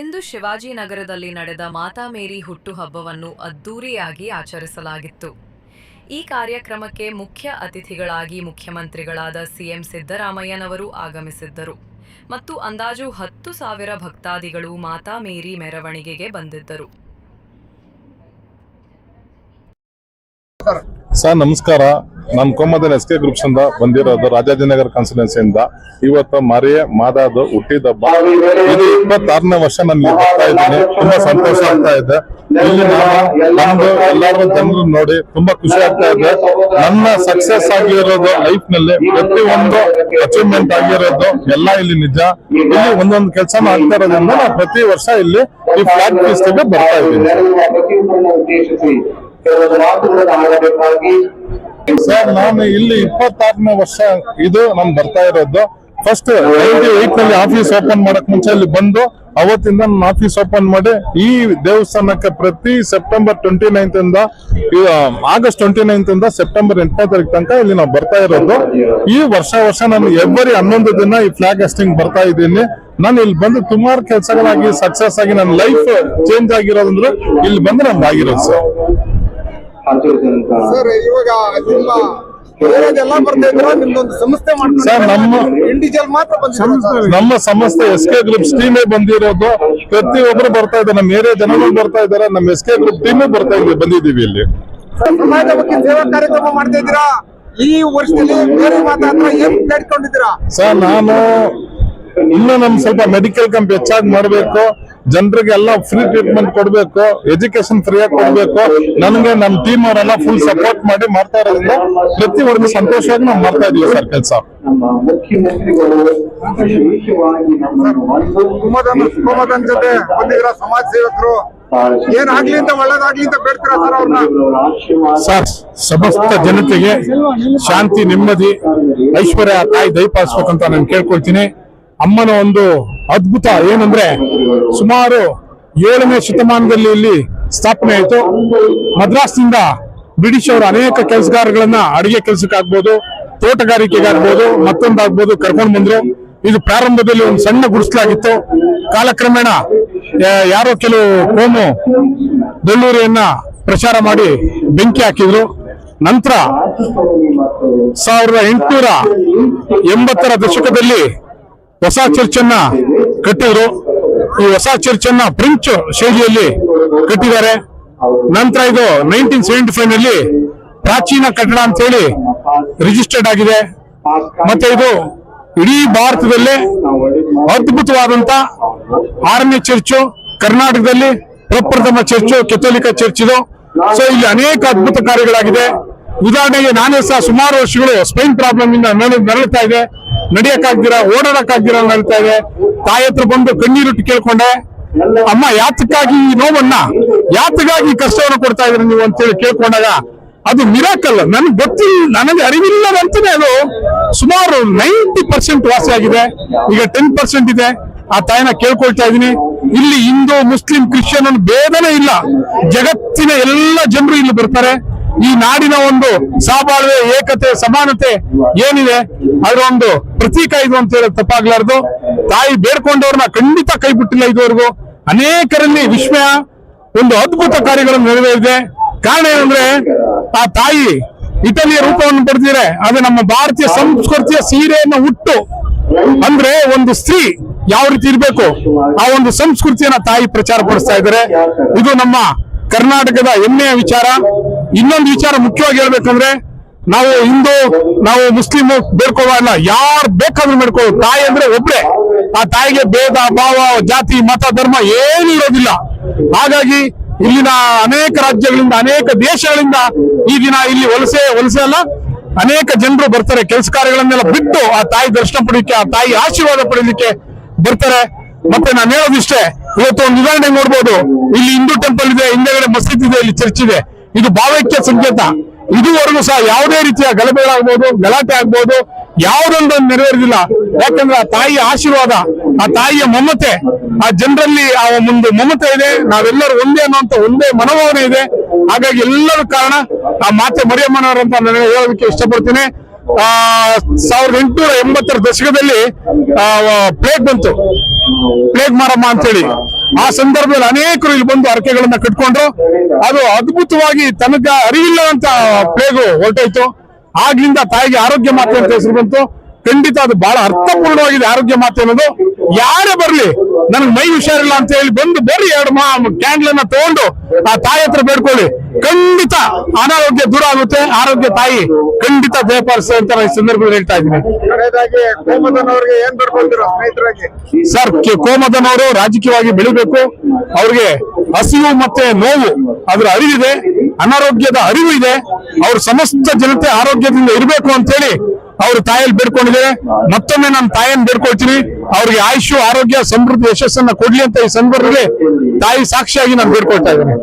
ಇಂದು ಶಿವಾಜಿನಗರದಲ್ಲಿ ನಡೆದ ಮಾತಾ ಮೇರಿ ಹುಟ್ಟುಹಬ್ಬವನ್ನು ಅದ್ದೂರಿಯಾಗಿ ಆಚರಿಸಲಾಗಿತ್ತು. ಈ ಕಾರ್ಯಕ್ರಮಕ್ಕೆ ಮುಖ್ಯ ಅತಿಥಿಗಳಾಗಿ ಮುಖ್ಯಮಂತ್ರಿಗಳಾದ ಸಿಎಂ ಸಿದ್ದರಾಮಯ್ಯನವರು ಆಗಮಿಸಿದ್ದರು ಮತ್ತು ಅಂದಾಜು ಹತ್ತು ಸಾವಿರ ಭಕ್ತಾದಿಗಳು ಮಾತಾ ಮೇರಿ ಮೆರವಣಿಗೆಗೆ ಬಂದಿದ್ದರು. ಸರ್, ನಮಸ್ಕಾರ. ನಾನು ಕೊಮ್ಮದಲ್ಲಿ ಎಸ್ ಕೆ ಗ್ರೂಪ್ಸ್ ಇಂದ ಬಂದಿರೋದು ರಾಜಾಜಿನಗರ ಕಾನ್ಸ್ಟಿಟ್ಯೂನ್ಸಿಯಿಂದ ಇವತ್ತು ಮರೆಯ, ಮಾದಾದ, ಹುಟ್ಟಿದ ಹಬ್ಬ ಇದು ಇಪ್ಪತ್ತಾರನೇ ವರ್ಷ ನಾನು ಇಲ್ಲಿ ಬರ್ತಾ ಇದ್ದೀನಿ. ತುಂಬಾ ಸಂತೋಷ ಆಗ್ತಾ ಇದೆ. ಇಲ್ಲಿ ನಾನು ಎಲ್ಲಾರು ಜನರು ನೋಡಿ ತುಂಬಾ ಖುಷಿ ಆಗ್ತಾ ಇದೆ. ನನ್ನ ಸಕ್ಸಸ್ ಆಗಿರೋದು ಲೈಫ್ನಲ್ಲಿ ಪ್ರತಿ ಒಂದು ಅಚೀವ್ಮೆಂಟ್ ಆಗಿರೋದು ಎಲ್ಲ ಇಲ್ಲಿ ನಿಜ. ಇಲ್ಲಿ ಒಂದೊಂದು ಕೆಲಸ ಆಗ್ತಾ ಇರೋದ್ರಿಂದ ನಾನು ಪ್ರತಿ ವರ್ಷ ಇಲ್ಲಿ ಈ ಫ್ಲಾಗ್ ಫೀಸ್ಟ್ಗೆ ಬರ್ತಾ ಇದ್ದೀನಿ. ಸರ್, ನಾನು ಇಲ್ಲಿ ಇಪ್ಪತ್ತಾರನೇ ವರ್ಷ ಇದು ನಾನು ಬರ್ತಾ ಇರೋದು. ಫಸ್ಟ್ ನೈನ್ಟಿ ಏಟ್ನಲ್ಲಿ ಆಫೀಸ್ ಓಪನ್ ಮಾಡಕ್ ಮುಂಚೆ ಇಲ್ಲಿ ಬಂದು, ಅವತ್ತಿಂದ ನಾನು ಆಫೀಸ್ ಓಪನ್ ಮಾಡಿ, ಈ ದೇವಸ್ಥಾನಕ್ಕೆ ಪ್ರತಿ ಸೆಪ್ಟೆಂಬರ್ ಟ್ವೆಂಟಿ ನೈನ್ತ್ ಇಂದ ಆಗಸ್ಟ್ ಟ್ವೆಂಟಿ ನೈನ್ತ್ ಇಂದ ಸೆಪ್ಟೆಂಬರ್ ಎಂಟನೇ ತನಕ ಇಲ್ಲಿ ನಾವು ಬರ್ತಾ ಇರೋದು. ಈ ವರ್ಷ ವರ್ಷ ನಾನು ಎವ್ರಿ ಹನ್ನೊಂದು ದಿನ ಈ ಫ್ಲಾಗ್ ಹಾಸ್ಟಿಂಗ್ ಬರ್ತಾ ಇದ್ದೀನಿ. ನಾನು ಇಲ್ಲಿ ಬಂದು ಸುಮಾರು ಕೆಲಸಗಳಾಗಿ ಸಕ್ಸಸ್ ಆಗಿ, ನನ್ನ ಲೈಫ್ ಚೇಂಜ್ ಆಗಿರೋದಂದ್ರೆ ಇಲ್ಲಿ ಬಂದು ನಮ್ದು ಆಗಿರೋದು ಸರ್ ಸರ್ ಇವಾಗ ನಿಮ್ಮ ಬೇರೆದೆಲ್ಲ ಬರ್ತಾ ಇದ್ರ ನಿಮ್ದೊಂದು ಸಂಸ್ಥೆ ಸರ್, ನಮ್ಮ- ಇಂಡಿವಿಜುವಲ್ ಮಾತ್ರ ನಮ್ಮ ಸಂಸ್ಥೆ ಎಸ್ ಕೆ ಗ್ರೂಪ್ ಟೀಮೇ ಬಂದಿರೋದು. ಪ್ರತಿಯೊಬ್ಬರು ಬರ್ತಾ ಇದ್ದಾರೆ. ನಮ್ಮ ಏರಿಯಾ ಜನಗಳು ಬರ್ತಾ ಇದ್ದಾರೆ. ನಮ್ಮ ಎಸ್ ಕೆ ಗ್ರೂಪ್ ಟೀಮೇ ಬರ್ತಾ ಇದ್ದೀವಿ ಬಂದಿದ್ದೀವಿ ಇಲ್ಲಿ. ಬಗ್ಗೆ ಸೇವಾ ಕಾರ್ಯಕ್ರಮ ಮಾಡ್ತಾ ಇದ್ದೀರಾ? ಈ ವರ್ಷದಲ್ಲಿ ಬೇರೆ ಏನ್ ಸರ್ ನಾನು ಇನ್ನು ನಮ್ ಸ್ವಲ್ಪ ಮೆಡಿಕಲ್ ಕ್ಯಾಂಪ್ ಹೆಚ್ಚಾಗಿ ಮಾಡಬೇಕು. ಜನರಿಗೆಲ್ಲ ಫ್ರೀ ಟ್ರೀಟ್ಮೆಂಟ್ ಕೊಡಬೇಕು ಎಜುಕೇಶನ್ ಫ್ರೀಯಾಗಿ ಕೊಡಬೇಕು ಕೊಡ್ಬೇಕು. ನನಗೆ ನಮ್ಮ ಟೀಮ್ ಅವರೆಲ್ಲ ಫುಲ್ ಸಪೋರ್ಟ್ ಮಾಡಿ ಮಾಡ್ತಾ ಇರೋದ್ರಿಂದ ಪ್ರತಿಯೊಂದು ಸಂತೋಷವಾಗಿ ನಾವು ಮಾಡ್ತಾ ಇದೀವಿ ಸರ್ ಕೆಲಸ. ನಮ್ಮ ಮುಖ್ಯಮಂತ್ರಿಗಳು ವಿಶೇಷವಾಗಿ ನಮ್ಮನ್ನು ಒಂದು ಕುಮದನ್ ಕುಮದನ್ ಜೊತೆ ಬಂದಿದ್ರ ಸಮಾಜ ಸೇವಕರು ಏನಾಗ್ಲಿ ಅಂತ ಒಳ್ಳೇದಾಗ್ಲಿ ಅಂತ ಬೇಡ್ತೀರಾ ಸರ್ ಅವ್ರನ್ನ? ಸರ್ ಸಮಸ್ತ ಜನತೆಗೆ ಶಾಂತಿ ನೆಮ್ಮದಿ ಐಶ್ವರ್ಯ ತಾಯಿ ದಯಪಾಲಿಸ್ಬೇಕಂತ ನಾನು ಕೇಳ್ಕೊಳ್ತೀನಿ. ಅಮ್ಮನ ಒಂದು ಅದ್ಭುತ ಏನಂದ್ರೆ ಸುಮಾರು ಏಳನೇ ಶತಮಾನದಲ್ಲಿ ಇಲ್ಲಿ ಸ್ಥಾಪನೆ ಆಯಿತು. ಮದ್ರಾಸ್ನಿಂದ ಬ್ರಿಟಿಷ್ ಅವರು ಅನೇಕ ಕೆಲಸಗಾರಗಳನ್ನ ಅಡಿಗೆ ಕೆಲಸಕ್ಕಾಗ್ಬೋದು, ತೋಟಗಾರಿಕೆಗಾಗ್ಬೋದು, ಮತ್ತೊಂದಾಗ್ಬೋದು ಕರ್ಕೊಂಡು ಬಂದ್ರು. ಇದು ಪ್ರಾರಂಭದಲ್ಲಿ ಒಂದು ಸಣ್ಣ ಗುಡಿಸಲಾಗಿತ್ತು. ಕಾಲಕ್ರಮೇಣ ಯಾರೋ ಕೆಲವು ಕೋಮು ಬೆಳ್ಳೂರಿಯನ್ನ ಪ್ರಚಾರ ಮಾಡಿ ಬೆಂಕಿ ಹಾಕಿದ್ರು. ನಂತರ ಸಾವಿರದ ಎಂಟುನೂರ ಎಂಬತ್ತರ ದಶಕದಲ್ಲಿ ಹೊಸ ಚರ್ಚನ್ನ ಕಟ್ಟಿದ್ರು. ಈ ಹೊಸ ಚರ್ಚನ್ನ ಫ್ರೆಂಚ್ ಶೈಲಿಯಲ್ಲಿ ಕಟ್ಟಿದ್ದಾರೆ. ನಂತರ ಇದು ನೈನ್ಟೀನ್ ಸೆವೆಂಟಿ ಫೈವ್ನಲ್ಲಿ ಪ್ರಾಚೀನ ಕಟ್ಟಡ ಅಂತ ಹೇಳಿ ರಿಜಿಸ್ಟರ್ಡ್ ಆಗಿದೆ. ಮತ್ತೆ ಇದು ಇಡೀ ಭಾರತದಲ್ಲೇ ಅದ್ಭುತವಾದಂತ ಆರನೇ ಚರ್ಚು, ಕರ್ನಾಟಕದಲ್ಲಿ ಪ್ರಪ್ರಥಮ ಚರ್ಚು, ಕೆಥೋಲಿಕ ಚರ್ಚ್ ಇದು. ಸೊ ಇಲ್ಲಿ ಅನೇಕ ಅದ್ಭುತ ಕಾರ್ಯಗಳಾಗಿದೆ. ಉದಾಹರಣೆಗೆ ನಾನೇ ಸಹ ಸುಮಾರು ವರ್ಷಗಳು ಸ್ಪೈನ್ ಪ್ರಾಬ್ಲಮ್ ಇಂದ ನರ- ಇದೆ. ನಡೆಯಕ್ಕಾಗ್ದಿರ, ಓಡಾಡಕ್ಕಾಗ್ದಿರ ಹೇಳ್ತಾ ಇದೆ. ತಾಯಿ ಹತ್ರ ಬಂದು ಕಣ್ಣೀರುಟ್ಟು ಕೇಳ್ಕೊಂಡೆ. ಅಮ್ಮ, ಯಾತಕ್ಕಾಗಿ ಈ ನೋವನ್ನ, ಯಾತಕ್ಕಾಗಿ ಕಷ್ಟವನ್ನು ಕೊಡ್ತಾ ಇದ್ರಿ ನೀವು ಅಂತೇಳಿ ಕೇಳ್ಕೊಂಡಾಗ, ಅದು ಮಿರಾಕಲ್ ನನ್ಗೆ ಗೊತ್ತಿಲ್ಲ ನನಗೆ ಅರಿವಿಲ್ಲದಂತಾನೆ ಅದು ಸುಮಾರು ನೈಂಟಿ ಪರ್ಸೆಂಟ್ ವಾಸಿ ಆಗಿದೆ ಈಗ ಟೆನ್ ಪರ್ಸೆಂಟ್ ಇದೆ. ಆ ತಾಯಿನ ಕೇಳ್ಕೊಳ್ತಾ ಇದೀನಿ ಇಲ್ಲಿ ಹಿಂದೂ, ಮುಸ್ಲಿಂ, ಕ್ರಿಶ್ಚಿಯನ್ ಭೇದನೇ ಇಲ್ಲ. ಜಗತ್ತಿನ ಎಲ್ಲ ಜನರು ಇಲ್ಲಿ ಬರ್ತಾರೆ. ಈ ನಾಡಿನ ಒಂದು ಸಹಬಾಳ್ವೆ ಏಕತೆ, ಸಮಾನತೆ ಏನಿದೆ? ಅದರ ಒಂದು ಪ್ರತೀಕ ಇದು ಅಂತ ಹೇಳಿ ತಪ್ಪಾಗ್ಲಾರ್ದು. ತಾಯಿ ಬೇಡ್ಕೊಂಡವ್ರನ್ನ ಖಂಡಿತ ಕೈ ಬಿಟ್ಟಿಲ್ಲ ಇದುವರೆಗೂ. ಅನೇಕರಲ್ಲಿ ವಿಶ್ವ ಒಂದು ಅದ್ಭುತ ಕಾರ್ಯಗಳನ್ನು ನೆರವೇರಿದೆ. ಕಾರಣ ಏನಂದ್ರೆ, ಆ ತಾಯಿ ಇಟಲಿಯ ರೂಪವನ್ನು ಪಡೆದಿದೆ. ಅದು ನಮ್ಮ ಭಾರತೀಯ ಸಂಸ್ಕೃತಿಯ ಸೀರೆಯನ್ನು ಹುಟ್ಟು ಅಂದ್ರೆ ಒಂದು ಸ್ತ್ರೀ ಯಾವ ರೀತಿ ಇರಬೇಕು, ಆ ಒಂದು ಸಂಸ್ಕೃತಿಯನ್ನ ತಾಯಿ ಪ್ರಚಾರ ಪಡಿಸ್ತಾ ಇದ್ದಾರೆ. ಇದು ನಮ್ಮ ಕರ್ನಾಟಕದ ಹೆಮ್ಮೆಯ ವಿಚಾರ. ಇನ್ನೊಂದು ವಿಚಾರ ಮುಖ್ಯವಾಗಿ ಹೇಳ್ಬೇಕಂದ್ರೆ, ನಾವು ಹಿಂದೂ, ನಾವು ಮುಸ್ಲಿಂ ಬೇಡ್ಕೊಳ್ಳಲ್ಲ ಯಾರು ಬೇಕಾದ್ರೂ ಬೇಡ್ಕೋ ತಾಯಿ ಅಂದ್ರೆ ಒಬ್ರೆ. ಆ ತಾಯಿಗೆ ಭೇದ, ಭಾವ, ಜಾತಿ, ಮತ, ಧರ್ಮ ಏನು ಇರೋದಿಲ್ಲ. ಹಾಗಾಗಿ ಇಲ್ಲಿನ ಅನೇಕ ರಾಜ್ಯಗಳಿಂದ, ಅನೇಕ ದೇಶಗಳಿಂದ ಈ ದಿನ ಇಲ್ಲಿ ವಲಸೆ ವಲಸೆ ಅಲ್ಲ, ಅನೇಕ ಜನರು ಬರ್ತಾರೆ. ಕೆಲಸ ಕಾರ್ಯಗಳನ್ನೆಲ್ಲ ಬಿಟ್ಟು ಆ ತಾಯಿ ದರ್ಶನ ಪಡೀಲಿಕ್ಕೆ ಆ ತಾಯಿ ಆಶೀರ್ವಾದ ಪಡೀಲಿಕ್ಕೆ ಬರ್ತಾರೆ. ಮತ್ತೆ ನಾನು ಹೇಳೋದಿಷ್ಟೇ ಇವತ್ತು ಒಂದು ಉದಾಹರಣೆ ನೋಡ್ಬೋದು. ಇಲ್ಲಿ ಹಿಂದೂ ಟೆಂಪಲ್ ಇದೆ, ಹಿಂದೆಗಡೆ ಮಸೀದ್ ಇದೆ, ಇಲ್ಲಿ ಚರ್ಚ್ ಇದೆ. ಇದು ಭಾವೈಕ್ಯ ಸಂಕೇತ. ಇದುವರೆಗೂ ಸಹ ಯಾವುದೇ ರೀತಿಯ ಗಲಭೆಗಳಾಗ್ಬೋದು, ಗಲಾಟೆ ಆಗ್ಬೋದು, ಯಾವುದೊಂದು ನೆರವೇರಿದಿಲ್ಲ. ಯಾಕಂದ್ರೆ ಆ ತಾಯಿಯ ಆಶೀರ್ವಾದ, ಆ ತಾಯಿಯ ಮಮತೆ, ಆ ಜನರಲ್ಲಿ ಆ ಒಂದು ಮಮತೆ ಇದೆ. ನಾವೆಲ್ಲರೂ ಒಂದೇ ಅನ್ನುವಂತ ಒಂದೇ ಮನೋಭಾವನೆ ಇದೆ. ಹಾಗಾಗಿ ಎಲ್ಲರೂ ಕಾರಣ, ಆ ಮಾತೆ ಮರಿಯಮ್ಮನವರಂತ ನಾನು ಹೇಳೋದಕ್ಕೆ ಇಷ್ಟಪಡ್ತೀನಿ. ಸಾವಿರದ ಎಂಟುನೂರ ಎಂಬತ್ತರ ದಶಕದಲ್ಲಿ ಪ್ಲೇಗ್ ಬಂತು. ಪ್ಲೇಗ್ ಮಾರಮ್ಮ ಅಂತೇಳಿ. ಆ ಸಂದರ್ಭದಲ್ಲಿ ಅನೇಕರು ಇಲ್ಲಿ ಬಂದು ಹರಕೆಗಳನ್ನ ಕಟ್ಕೊಂಡ್ರು. ಅದು ಅದ್ಭುತವಾಗಿ ತನಗ ಅರಿವಿಲ್ಲದಂತ ಪ್ಲೇಗು ಹೊರಟೋಯ್ತು. ಆಗ್ಲಿಂದ ತಾಯಿಗೆ ಆರೋಗ್ಯ ಮಾತೆ ಅಂತ ಹೆಸರು ಬಂತು. ಖಂಡಿತ ಅದು ಬಹಳ ಅರ್ಥಪೂರ್ಣವಾಗಿದೆ ಆರೋಗ್ಯ ಮಾತೆ ಅನ್ನೋದು. ಯಾರೇ ಬರ್ಲಿ ನನಗೆ ಮೈ ಹುಷಾರಿಲ್ಲ ಅಂತ ಹೇಳಿ ಬಂದು ಬರ್ರಿ ಎರಡು ಮಾ ಕ್ಯಾಂಡ್ಲನ್ನ ತಗೊಂಡು ಆ ತಾಯಿ ಹತ್ರ ಬೇಡ್ಕೊಳ್ಳಿ. ಖಂಡಿತ ಅನಾರೋಗ್ಯ ದೂರ ಆಗುತ್ತೆ. ಆರೋಗ್ಯ ತಾಯಿ ಖಂಡಿತ ದಯಪಾಲಿಸ್ತದೆ ಅಂತ ನಾನು ಈ ಸಂದರ್ಭದಲ್ಲಿ ಹೇಳ್ತಾ ಇದ್ದೀನಿ. ಸರ್ ಕೋಮದನವರು ರಾಜಕೀಯವಾಗಿ ಬೆಳಿಬೇಕು. ಅವ್ರಿಗೆ ಹಸಿವು ಮತ್ತೆ ನೋವು ಅದ್ರ ಅರಿವಿದೆ. ಅನಾರೋಗ್ಯದ ಅರಿವು ಇದೆ. ಅವ್ರ ಸಮಸ್ತ ಜನತೆ ಆರೋಗ್ಯದಿಂದ ಇರಬೇಕು ಅಂತ ಹೇಳಿ ಅವ್ರ ತಾಯಲ್ಲಿ ಬೇಡ್ಕೊಂಡಿದ್ದೇವೆ. ಮತ್ತೊಮ್ಮೆ ನಾನು ತಾಯಿಯನ್ನು ಬೇಡ್ಕೊಳ್ತೀನಿ. ಅವ್ರಿಗೆ ಆಯುಷು ಆರೋಗ್ಯ, ಸಮೃದ್ಧಿ ಯಶಸ್ಸನ್ನ ಕೊಡ್ಲಿ ಅಂತ ಈ ಸಂದರ್ಭದಲ್ಲಿ ತಾಯಿ ಸಾಕ್ಷಿಯಾಗಿ ನಾನು ಬೇಡ್ಕೊಳ್ತಾ ಇದ್ದೀನಿ.